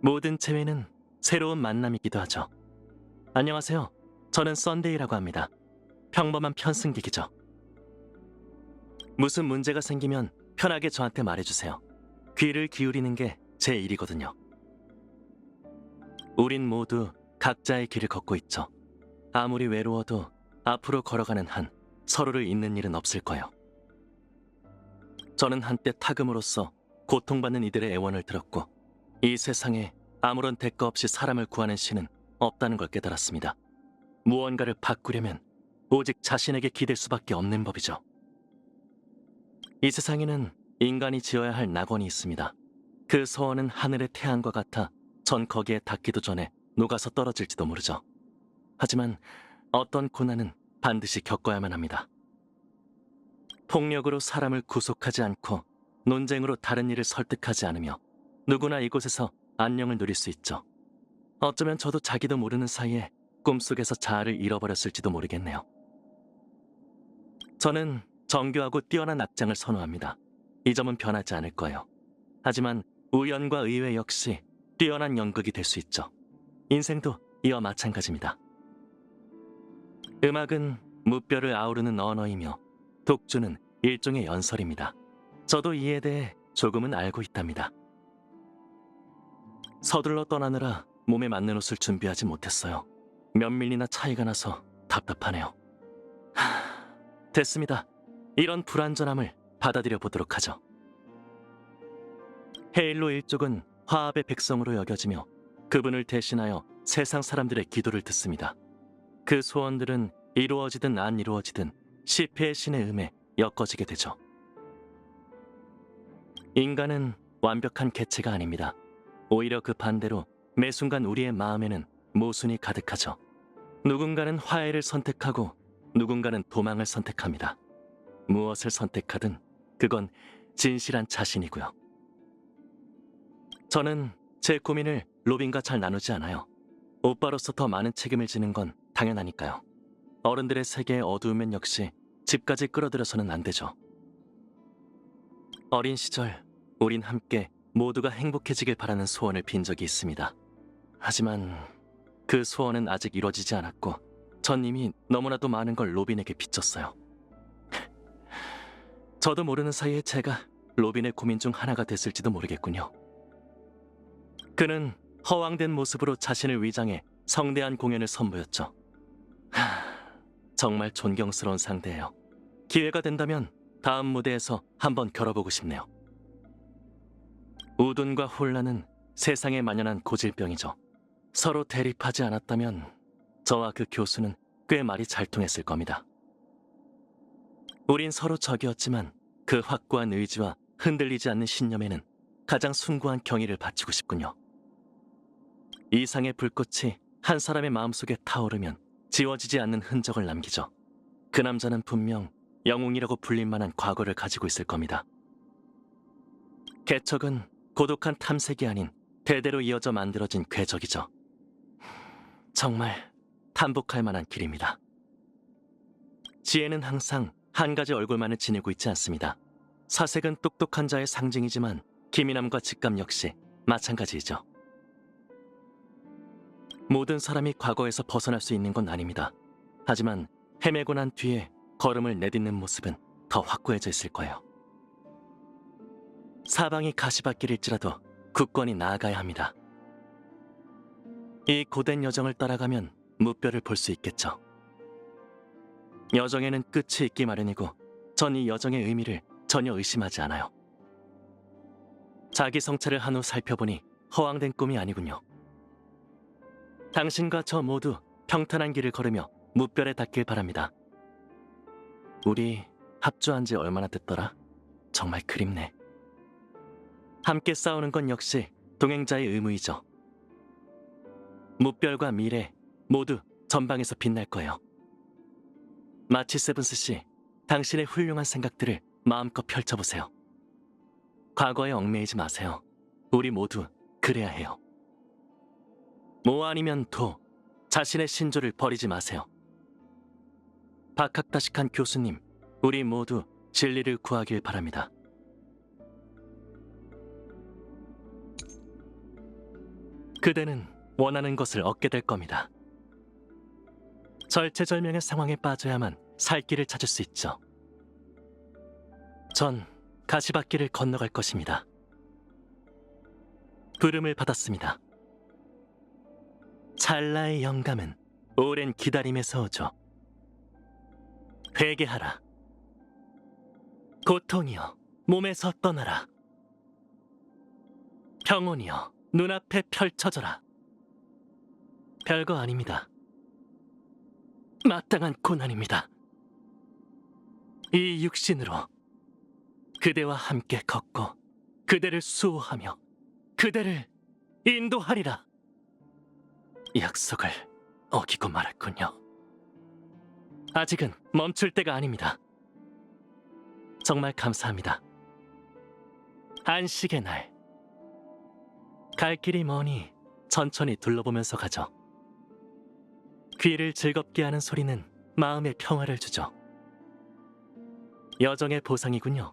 모든 재회는 새로운 만남이기도 하죠. 안녕하세요. 저는 썬데이라고 합니다. 평범한 편승객이죠. 무슨 문제가 생기면 편하게 저한테 말해주세요. 귀를 기울이는 게 제 일이거든요. 우린 모두 각자의 길을 걷고 있죠. 아무리 외로워도 앞으로 걸어가는 한 서로를 잊는 일은 없을 거예요. 저는 한때 타금으로써 고통받는 이들의 애원을 들었고 이 세상에 아무런 대가 없이 사람을 구하는 신은 없다는 걸 깨달았습니다. 무언가를 바꾸려면 오직 자신에게 기댈 수밖에 없는 법이죠. 이 세상에는 인간이 지어야 할 낙원이 있습니다. 그 소원은 하늘의 태양과 같아 전 거기에 닿기도 전에 녹아서 떨어질지도 모르죠. 하지만 어떤 고난은 반드시 겪어야만 합니다. 폭력으로 사람을 구속하지 않고 논쟁으로 다른 일을 설득하지 않으며 누구나 이곳에서 안녕을 누릴 수 있죠. 어쩌면 저도 자기도 모르는 사이에 꿈속에서 자아를 잃어버렸을지도 모르겠네요. 저는 정교하고 뛰어난 악장을 선호합니다. 이 점은 변하지 않을 거예요. 하지만 우연과 의외 역시 뛰어난 연극이 될 수 있죠. 인생도 이와 마찬가지입니다. 음악은 무뼈를 아우르는 언어이며 독주는 일종의 연설입니다. 저도 이에 대해 조금은 알고 있답니다. 서둘러 떠나느라 몸에 맞는 옷을 준비하지 못했어요. 몇 밀리나 차이가 나서 답답하네요. 하, 됐습니다. 이런 불완전함을 받아들여 보도록 하죠. 헤일로 일족은 화합의 백성으로 여겨지며 그분을 대신하여 세상 사람들의 기도를 듣습니다. 그 소원들은 이루어지든 안 이루어지든 시패의 신의 음에 엮어지게 되죠. 인간은 완벽한 개체가 아닙니다. 오히려 그 반대로 매 순간 우리의 마음에는 모순이 가득하죠. 누군가는 화해를 선택하고 누군가는 도망을 선택합니다. 무엇을 선택하든 그건 진실한 자신이고요. 저는 제 고민을 로빈과 잘 나누지 않아요. 오빠로서 더 많은 책임을 지는 건 당연하니까요. 어른들의 세계에 어두우면 역시 집까지 끌어들여서는 안 되죠. 어린 시절 우린 함께 모두가 행복해지길 바라는 소원을 빈 적이 있습니다. 하지만 그 소원은 아직 이루어지지 않았고 전 이미 너무나도 많은 걸 로빈에게 빚졌어요. 저도 모르는 사이에 제가 로빈의 고민 중 하나가 됐을지도 모르겠군요. 그는 허황된 모습으로 자신을 위장해 성대한 공연을 선보였죠. 하, 정말 존경스러운 상대예요. 기회가 된다면 다음 무대에서 한번 겨뤄보고 싶네요. 우둔과 혼란은 세상에 만연한 고질병이죠. 서로 대립하지 않았다면 저와 그 교수는 꽤 말이 잘 통했을 겁니다. 우린 서로 적이었지만 그 확고한 의지와 흔들리지 않는 신념에는 가장 숭고한 경의를 바치고 싶군요. 이상의 불꽃이 한 사람의 마음속에 타오르면 지워지지 않는 흔적을 남기죠. 그 남자는 분명 영웅이라고 불릴 만한 과거를 가지고 있을 겁니다. 개척은 고독한 탐색이 아닌 대대로 이어져 만들어진 궤적이죠. 정말 탐복할 만한 길입니다. 지혜는 항상 한 가지 얼굴만을 지니고 있지 않습니다. 사색은 똑똑한 자의 상징이지만 기민함과 직감 역시 마찬가지이죠. 모든 사람이 과거에서 벗어날 수 있는 건 아닙니다. 하지만 헤매고 난 뒤에 걸음을 내딛는 모습은 더 확고해져 있을 거예요. 사방이 가시밭길일지라도 굳건히 나아가야 합니다. 이 고된 여정을 따라가면 무뼈를 볼 수 있겠죠. 여정에는 끝이 있기 마련이고 전 이 여정의 의미를 전혀 의심하지 않아요. 자기 성찰을 한 후 살펴보니 허황된 꿈이 아니군요. 당신과 저 모두 평탄한 길을 걸으며 무별에 닿길 바랍니다. 우리 합주한 지 얼마나 됐더라? 정말 그립네. 함께 싸우는 건 역시 동행자의 의무이죠. 무별과 미래 모두 전방에서 빛날 거예요. 마치 세븐스 씨, 당신의 훌륭한 생각들을 마음껏 펼쳐보세요. 과거에 얽매이지 마세요. 우리 모두 그래야 해요. 뭐 아니면 도, 자신의 신조를 버리지 마세요. 박학다식한 교수님, 우리 모두 진리를 구하길 바랍니다. 그대는 원하는 것을 얻게 될 겁니다. 절체절명의 상황에 빠져야만 살 길을 찾을 수 있죠. 전 가시밭길을 건너갈 것입니다. 부름을 받았습니다. 찰나의 영감은 오랜 기다림에서 오죠. 회개하라. 고통이여 몸에서 떠나라. 평온이여 눈앞에 펼쳐져라. 별거 아닙니다. 마땅한 고난입니다. 이 육신으로 그대와 함께 걷고 그대를 수호하며 그대를 인도하리라. 약속을 어기고 말았군요. 아직은 멈출 때가 아닙니다. 정말 감사합니다. 안식의 날. 갈 길이 머니 천천히 둘러보면서 가죠. 귀를 즐겁게 하는 소리는 마음의 평화를 주죠. 여정의 보상이군요.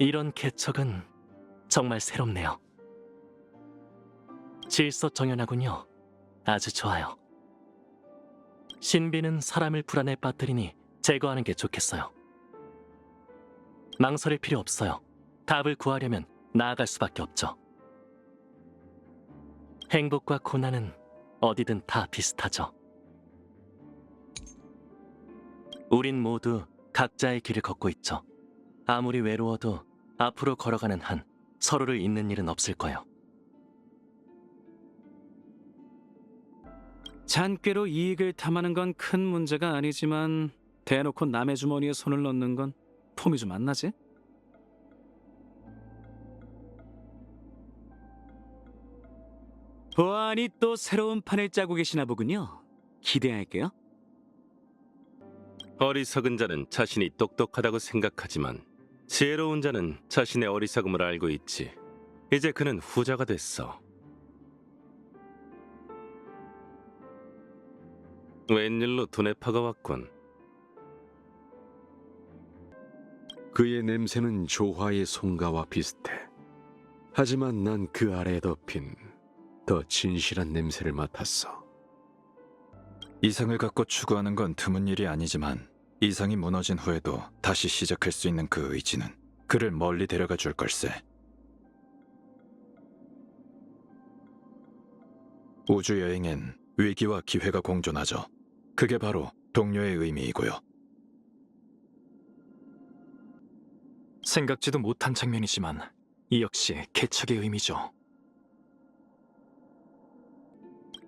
이런 개척은 정말 새롭네요. 질서 정연하군요. 아주 좋아요. 신비는 사람을 불안에 빠뜨리니 제거하는 게 좋겠어요. 망설일 필요 없어요. 답을 구하려면 나아갈 수밖에 없죠. 행복과 고난은 어디든 다 비슷하죠. 우린 모두 각자의 길을 걷고 있죠. 아무리 외로워도 앞으로 걸어가는 한 서로를 잊는 일은 없을 거예요. 잔꾀로 이익을 탐하는 건 큰 문제가 아니지만 대놓고 남의 주머니에 손을 넣는 건 폼이 좀 안 나지? 보아하니 또 새로운 판을 짜고 계시나 보군요. 기대할게요. 어리석은 자는 자신이 똑똑하다고 생각하지만 지혜로운 자는 자신의 어리석음을 알고 있지. 이제 그는 후자가 됐어. 웬일로 두뇌파가 왔군. 그의 냄새는 조화의 송가와 비슷해. 하지만 난 그 아래에 덮인 더 진실한 냄새를 맡았어. 이상을 갖고 추구하는 건 드문 일이 아니지만 이상이 무너진 후에도 다시 시작할 수 있는 그 의지는 그를 멀리 데려가 줄 걸세. 우주 여행엔 위기와 기회가 공존하죠. 그게 바로 동료의 의미이고요. 생각지도 못한 장면이지만 이 역시 개척의 의미죠.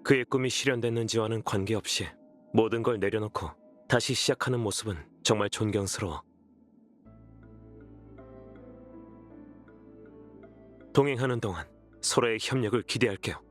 그의 꿈이 실현됐는지와는 관계없이 모든 걸 내려놓고 다시 시작하는 모습은 정말 존경스러워. 동행하는 동안 서로의 협력을 기대할게요.